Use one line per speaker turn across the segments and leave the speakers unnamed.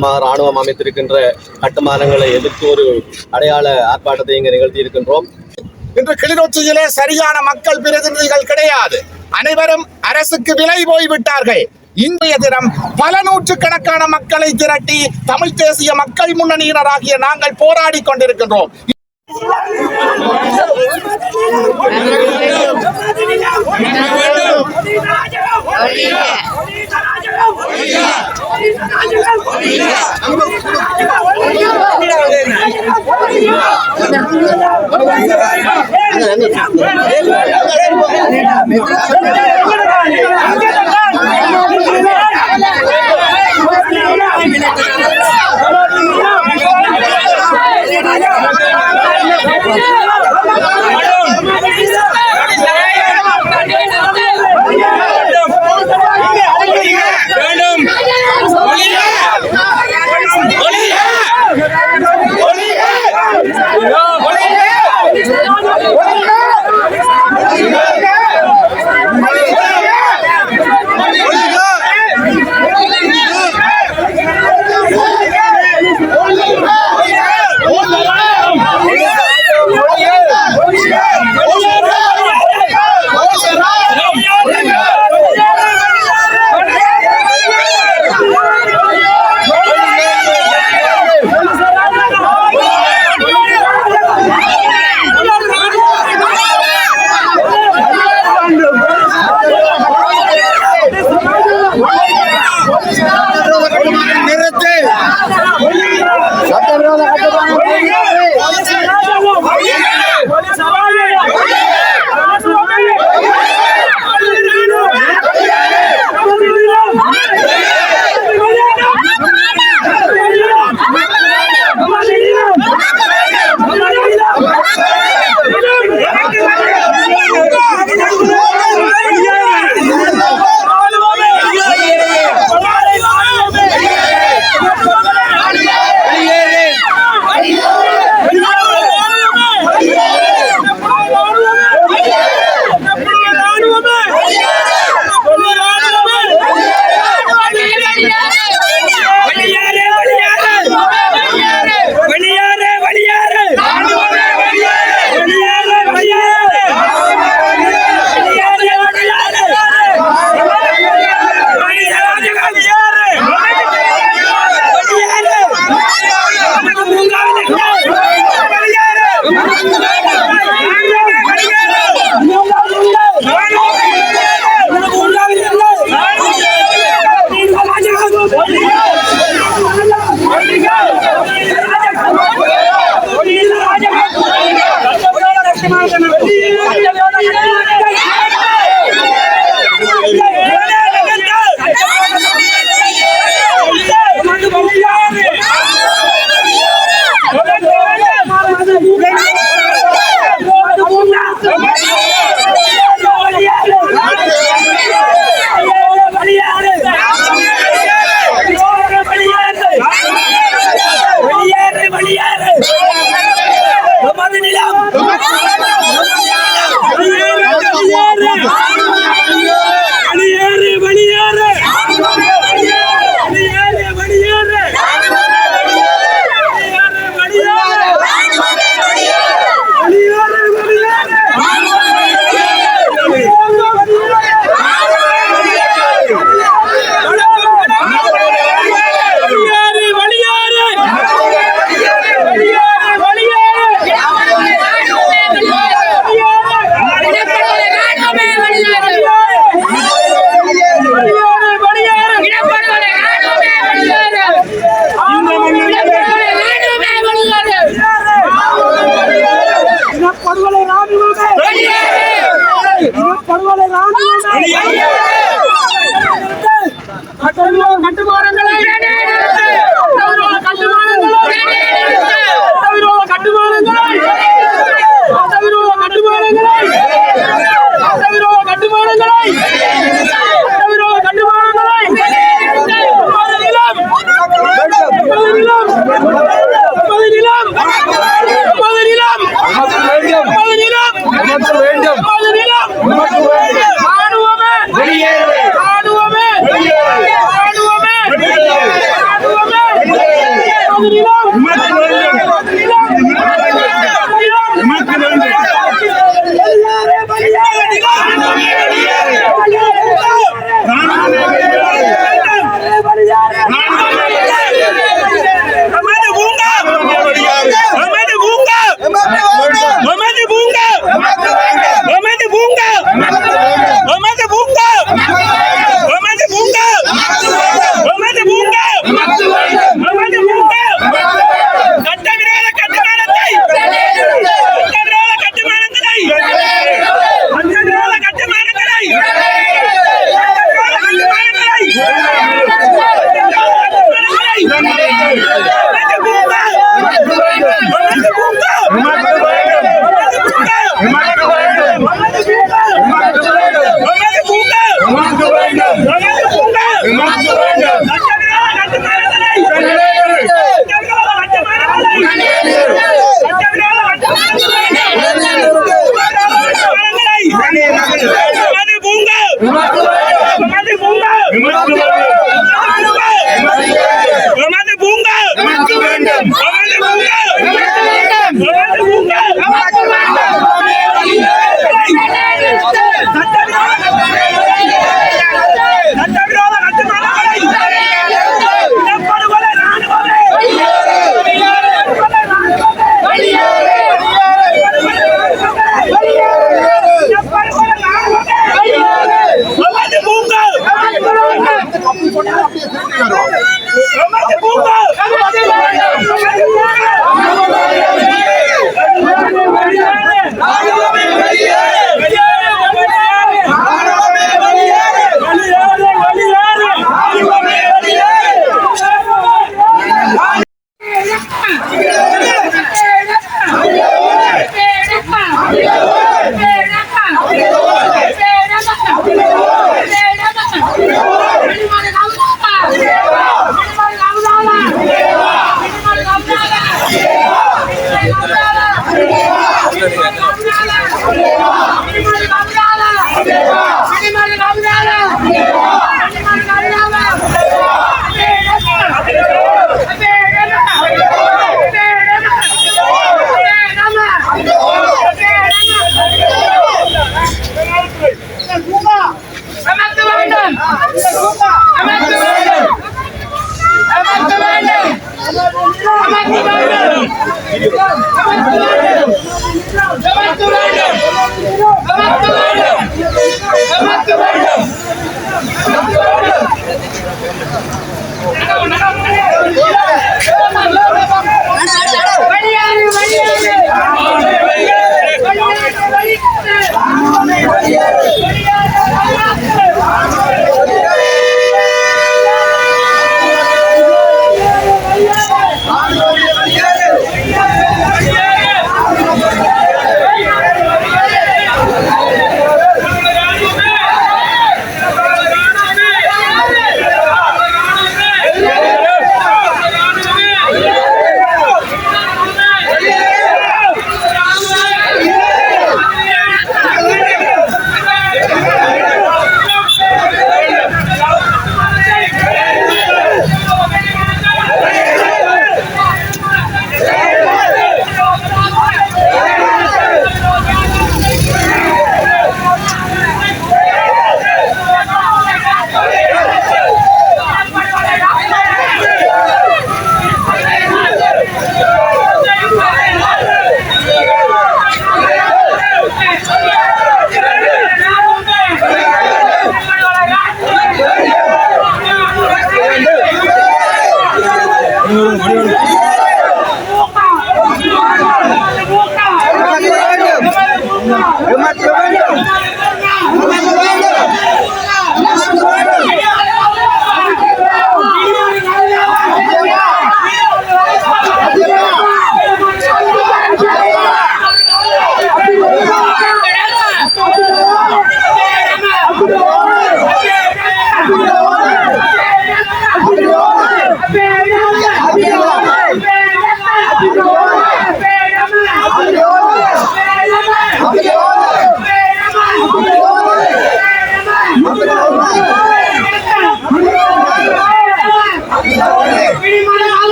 மூலமாக ராணுவம் அமைத்திருக்கின்ற கட்டுமானங்களை எதிர்த்து ஒரு அடையாள ஆர்ப்பாட்டத்தை இங்கு நிகழ்த்தி இருக்கின்றோம்
இன்று கிளிநொச்சியிலே சரியான மக்கள் பிரதிநிதிகள் கிடையாது. அனைவரும் அரசுக்கு விலை போய்விட்டார்கள். இன்றைய தினம் பல நூற்றுக்கணக்கான மக்களை திரட்டி தமிழ் தேசிய மக்கள் முன்னணியினராகிய நாங்கள் போராடி கொண்டிருக்கின்றோம். Yeah! Come on!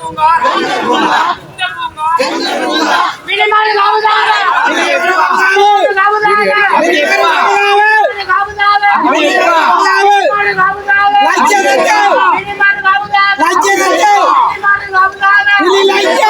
பூங்கா
లజ్జ లజ్జ లజ్జ
లజ్జ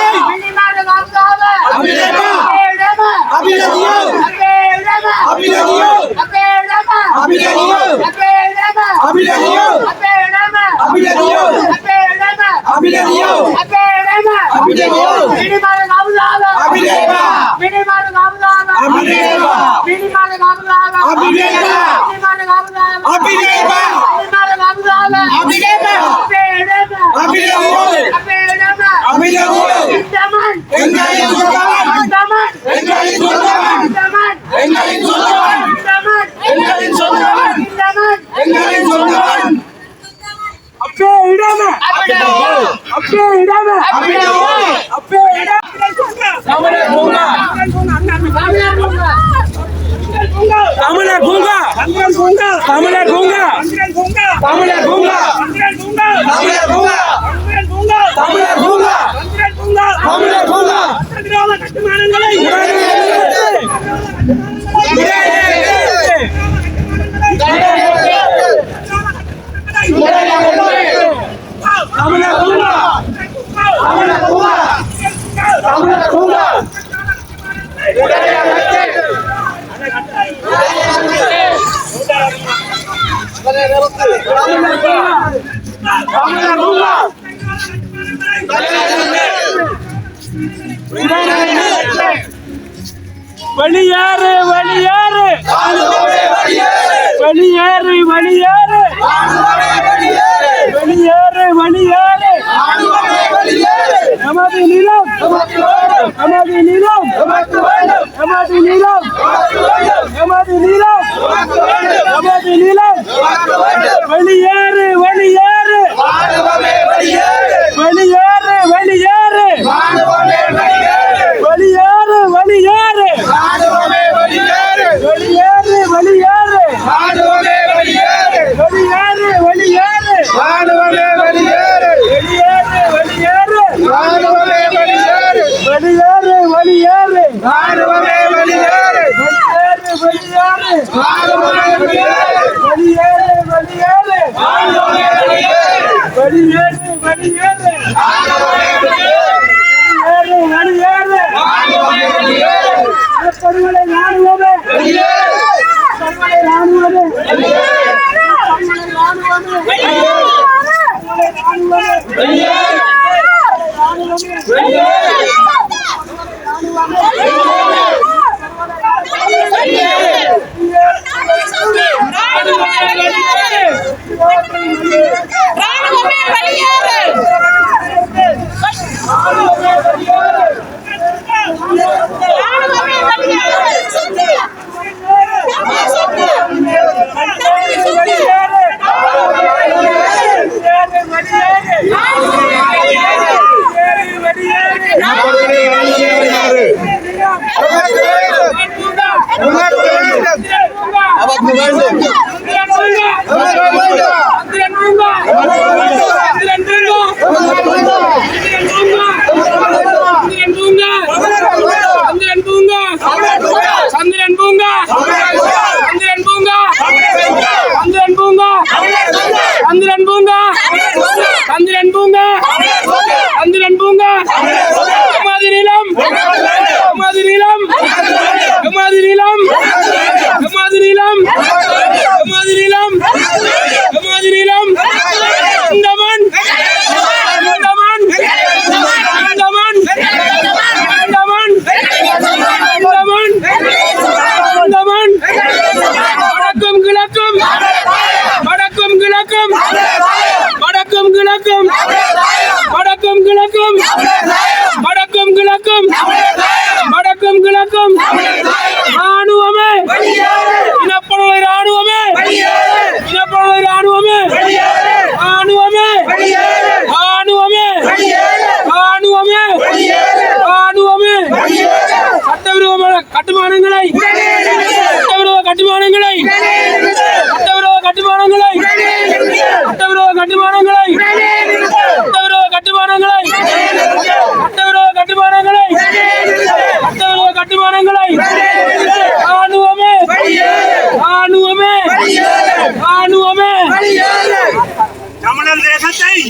공가
தமிழர் பூங்கா
தமிழர் பூங்கா
தமிழர் பூங்கா தமிழர் பூங்கா தமிழர் பூங்கா தமிழர் பூங்கா தமிழர் பூங்கா தமிழர் பூங்கா தமிழர் பூங்கா சட்டவிரோத கட்டுமானங்களை தமிழர் பூங்கா தமிழர் பூங்கா தமிழர் பூங்கா
வெளியேறு வெளியேறு.
வெளியேறு
வெளியேறு. வெளியேறு
வெளியேறு.
நமது நிலம் நமது நிலம்.
எமது நீளம்
எமது நீளம்
எமது நீளம்
வெளியேறு. வெளியேறு
வெளியேறு.
வெளியேறு வெளியேறு.
வெளியேறு
வெளியேறு. வெளியேறு
வெளியேறு.
வெளியேறு வெளியேறு.
வெளியேறு
வெளியேறு.
ராணுவமே வெளியேறு.
வெளியேறு. ராணுவமே
வெளியேறு. வெளியேறு வெளியேறு.
ராணுவமே
வெளியேறு. வெளியேறு
வெளியேறு. ராணுவமே
సత్తాయి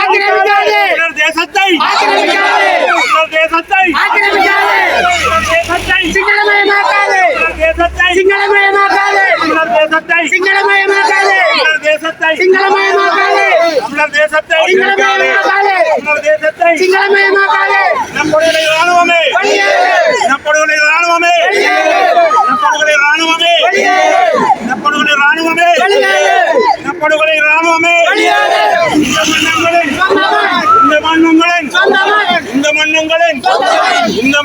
ఆక్రమించాలి
పునర్దేశ
సత్తాయి ఆక్రమించాలి
పునర్దేశ
సత్తాయి ఆక్రమించాలి
పునర్దేశ
సత్తాయి సింగళమయ
మాకాలి
పునర్దేశ సత్తాయి
సింగళమయ
మాకాలి పునర్దేశ
సత్తాయి
సింగళమయ మాకాలి
పునర్దేశ
సత్తాయి సింగళమయ
మాకాలి
పునర్దేశ సత్తాయి
సింగళమయ
మాకాలి పునర్దేశ
సత్తాయి
సింగళమయ మాకాలి
నమ్ముడే
రాను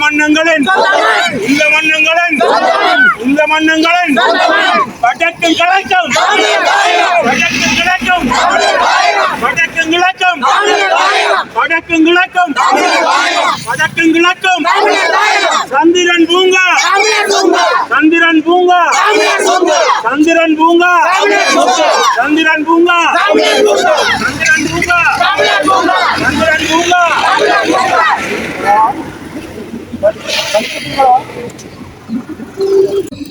மன்னங்களின். இந்த மன்னங்களின். இந்த மன்னங்களின். வடக்கும் கிழக்கும்
தமிழர் தாயகம்.
வடக்கும் கிழக்கும். வடக்கும் கிழக்கும். வடக்கும் கிழக்கும். சந்திரன் பூங்கா. சந்திரன் பூங்கா. சந்திரன் பூங்கா. சந்திரன் பூங்கா
தமிழர் சொந்தம்.
சந்திரன் பூங்கா
தமிழர் சொந்தம்.
சந்திரன் பூங்கா
தமிழர் சொந்தம்.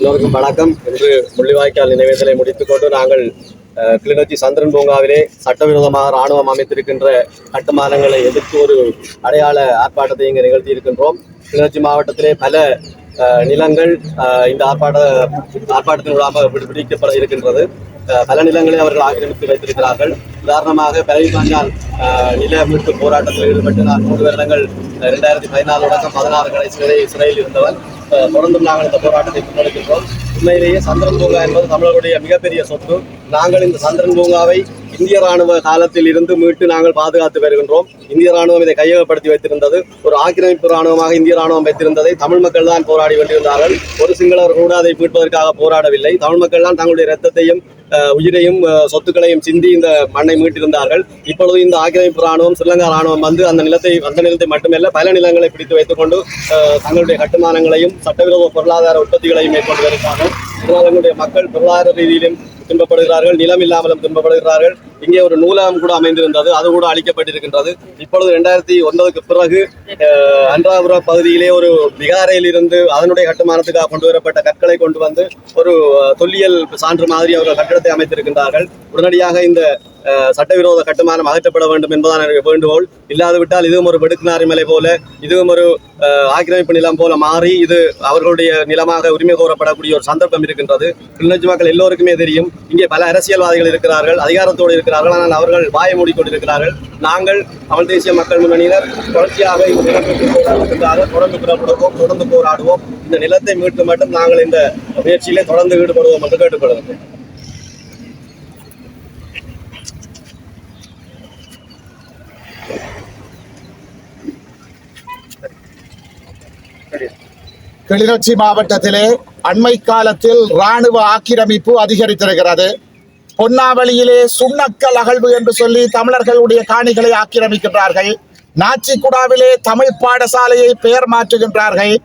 எல்லோருக்கும் வணக்கம். இன்று முள்ளிவாய்க்கால் நினைவேந்தலை முடித்துக்கொண்டு நாங்கள் கிளிநொச்சி சந்திரன் பூங்காவிலே சட்டவிரோதமாக ராணுவம் அமைத்திருக்கின்ற கட்டுமானங்களை எதிர்த்து ஒரு அடையாள ஆர்ப்பாட்டத்தை இங்கு நிகழ்த்தி இருக்கின்றோம் கிளிநொச்சி மாவட்டத்திலே பல அஹ், நிலங்கள் அஹ், இந்த ஆர்ப்பாட்ட ஆர்ப்பாட்டத்தின் விடு- பிடிக்கப்பட இருக்கின்றது. அஹ், பல நிலங்களை அவர்கள் ஆக்கிரமித்து வைத்திருக்கிறார்கள். உதாரணமாக பரவிமாஞ்சால் நில மீட்பு போராட்டத்தில் ஈடுபட்டு நான் மூன்று வருடங்கள் இரண்டாயிரத்தி பதினாலு தொடக்கம் பதினாறு கடைசி சிறையில் இருந்தவர். தொடர்ந்தும் நாங்கள் இந்த போராட்டத்தை முன்னெடுக்கின்றோம். உண்மையிலேயே சந்திரன் பூங்கா என்பது தமிழர்களுடைய மிகப்பெரிய சொத்து. நாங்கள் இந்த சந்திரன் பூங்காவை இந்திய ராணுவ காலத்தில் இருந்து மீட்டு நாங்கள் பாதுகாத்து வருகின்றோம். இந்திய ராணுவம் இதை கையகப்படுத்தி வைத்திருந்தது. ஒரு ஆக்கிரமிப்பு ராணுவமாக இந்திய ராணுவம் வைத்திருந்ததை தமிழ் மக்கள் தான் போராடி கொண்டிருந்தார்கள். ஒரு சிங்களவர் கூட அதை மீட்பதற்காக போராடவில்லை. தமிழ் மக்கள் தான் தங்களுடைய ரத்தத்தையும் உயிரையும் சொத்துக்களையும் சிந்தி இந்த மண்ணை மீட்டிருந்தார்கள். இப்பொழுது இந்த ஆக்கிரமிப்பு ராணுவம் ஸ்ரீலங்கா ராணுவம் வந்து அந்த நிலத்தை அந்த நிலத்தை மட்டுமல்ல பல நிலங்களை பிடித்து வைத்துக்கொண்டு தங்களுடைய கட்டுமானங்களையும் சட்டவிரோத பொருளாதார உற்பத்திகளையும் மேற்கொண்டு வருகிறார்கள். இதனால் எங்களுடைய மக்கள் பொருளாதார ரீதியிலும் துன்பப்படுகிறார்கள் நிலம் இல்லாமலும் துன்பப்படுகிறார்கள். இங்கே ஒரு நூலகம் கூட அமைந்திருந்தது அது கூட அழிக்கப்பட்டிருக்கின்றது இப்பொழுது ரெண்டாயிரத்தி ஒன்பதுக்கு பிறகு அஹ், அன்றாபுர பகுதியிலே ஒரு விகாரையில் இருந்து அதனுடைய கட்டுமானத்துக்காக கொண்டு வரப்பட்ட கற்களை கொண்டு வந்து ஒரு தொல்லியல் சான்று மாதிரி அவர்கள் கட்டிடத்தை அமைத்திருக்கின்றார்கள். உடனடியாக இந்த சட்டவிரோத கட்டுமானம் அகற்றப்பட வேண்டும் என்பதான் எனக்கு வேண்டுகோள். இல்லாது விட்டால் இதுவும் ஒரு வெடுக்குநாரி மலை போல இதுவும் ஒரு ஆக்கிரமிப்பு நிலம் போல மாறி இது அவர்களுடைய நிலமாக உரிமை கோரப்படக்கூடிய ஒரு சந்தர்ப்பம் இருக்கின்றது. கிளிநொச்சி மக்கள் எல்லோருக்குமே தெரியும். இங்கே பல அரசியல்வாதிகள் இருக்கிறார்கள் அதிகாரத்தோடு இருக்கிறார்கள் ஆனால் அவர்கள் வாயை மூடிக்கொண்டிருக்கிறார்கள். நாங்கள் தமிழ் தேசிய மக்கள் முன்னணியினர் தொடர்ச்சியாக இந்த நிலத்திற்கு தொடர்ந்து புறப்படுவோம் தொடர்ந்து போராடுவோம். இந்த நிலத்தை மீட்டு மட்டும் நாங்கள் இந்த முயற்சியிலே தொடர்ந்து ஈடுபடுவோம் என்று கேட்டுக்கொள்கிறோம்
கிளிநொச்சி மாவட்டத்திலே அண்மை காலத்தில் ராணுவ ஆக்கிரமிப்பு அதிகரித்திருக்கிறது. பொன்னாவளியிலே சுண்ணக்கல் அகழ்வு என்று சொல்லி தமிழர்களுடைய காணிகளை ஆக்கிரமிக்கின்றார்கள். நாச்சிக்குடாவிலே தமிழ் பாடசாலையை பெயர் மாற்றுகின்றார்கள்.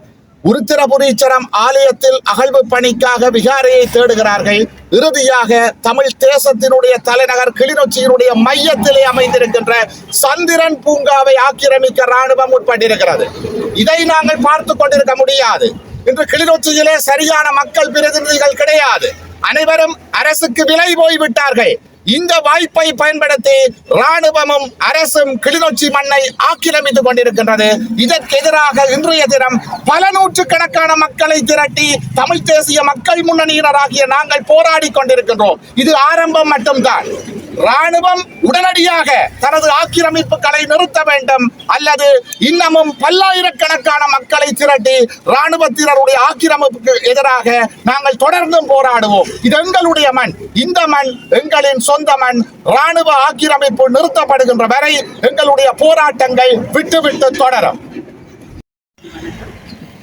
உருத்திரபுரீச்சரம் ஆலயத்தில் அகழ்வு பணிக்காக விகாரையை தேடுகிறார்கள். இறுதியாக தமிழ் தேசத்தினுடைய தலைநகர் கிளிநொச்சியினுடைய மையத்திலே அமைந்திருக்கின்ற சந்திரன் பூங்காவை ஆக்கிரமிக்க ராணுவம் உட்பட்டிருக்கிறது இதை நாங்கள் பார்த்து கொண்டிருக்க முடியாது. இன்று கிளிநொச்சியிலே சரியான மக்கள் பிரதிநிதிகள் கிடையாது. அனைவரும் அரசுக்கு விலை போய்விட்டார்கள். இந்த வாய்ப்பை பயன்படுத்தி ராணுவமும் அரசும் கிளிநொச்சி மண்ணை ஆக்கிரமித்துக் கொண்டிருக்கின்றது. இதற்கு எதிராக இன்றைய தினம் பல நூற்று கணக்கான மக்களை திரட்டி தமிழ் தேசிய மக்கள் முன்னணியினராகிய நாங்கள் போராடி கொண்டிருக்கின்றோம். இது ஆரம்பம் மட்டும்தான். ராணுவம் உடனடியாக தனது ஆக்கிரமிப்புகளை நிறுத்த வேண்டும். அல்லது இன்னமும் பல்லாயிரக்கணக்கான மக்களை திரட்டி ராணுவத்தினருடைய ஆக்கிரமிப்புக்கு எதிராக நாங்கள் தொடர்ந்தும் போராடுவோம். இது எங்களுடைய மண். இந்த மண் எங்களின் சொந்த மண். ராணுவ ஆக்கிரமிப்பு நிறுத்தப்படுகின்ற வரை எங்களுடைய போராட்டங்கள் விட்டுவிட்டு தொடரும்.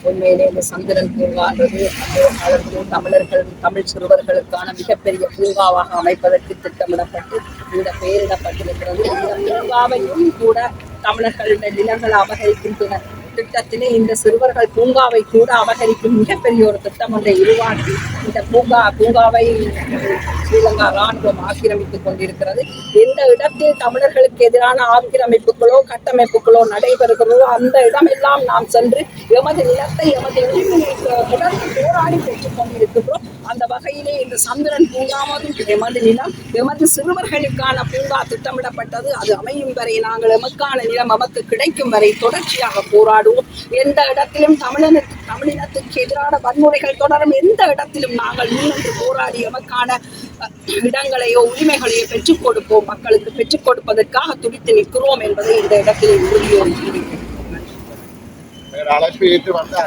உண்மையிலே இந்த சந்திரன் பூங்கான்றது அந்த காலத்திலே தமிழர்கள் தமிழ் சிறுவர்களுக்கான மிகப்பெரிய பூங்காவாக அமைப்பதற்கு திட்டமிடப்பட்டு இந்த பெயரிடப்பட்டிருக்கிறது. இந்த பூங்காவையும் கூட தமிழர்கள் நிலங்கள் அபகரிக்கின்றனர். திட்டத்திலே இந்த சிறுவர்கள் பூங்காவை கூட அபகரிக்கும் மிகப்பெரிய ஒரு திட்டம் ஒன்றை உருவாக்கி இந்த பூங்கா பூங்காவை ஸ்ரீலங்கா ராணுவம் ஆக்கிரமித்துக் கொண்டிருக்கிறது. எந்த இடத்தில் தமிழர்களுக்கு எதிரான ஆக்கிரமிப்புகளோ கட்டமைப்புகளோ நடைபெறுகிறதோ அந்த இடமெல்லாம் நாம் சென்று எமது நிலத்தை எமது உரிமையை தொடர்ந்து போராடி பெற்றுக் கொண்டிருக்கின்றோம். அந்த வகையிலே இந்த சந்திரன் பூங்காவதும் எமது நிலம் எமது சிறுவர்களுக்கான பூங்கா திட்டமிடப்பட்டது. அது அமையும் வரை நாங்கள் எமக்கான நிலம் எமக்கு கிடைக்கும் வரை தொடர்ச்சியாக போராடுவோம். எந்த இடத்திலும் தமிழனுக்கு தமிழினத்துக்கு எதிரான வன்முறைகள் தொடரும். எந்த இடத்திலும் நாங்கள் முன்னின்று போராடி எமக்கான இடங்களையோ உரிமைகளையோ பெற்றுக் கொடுப்போம். மக்களுக்கு பெற்றுக் கொடுப்பதற்காக துடித்து நிற்கிறோம் என்பதை இந்த இடத்தில் உறுதியோடு
அழைப்பு ஏற்று வந்தார்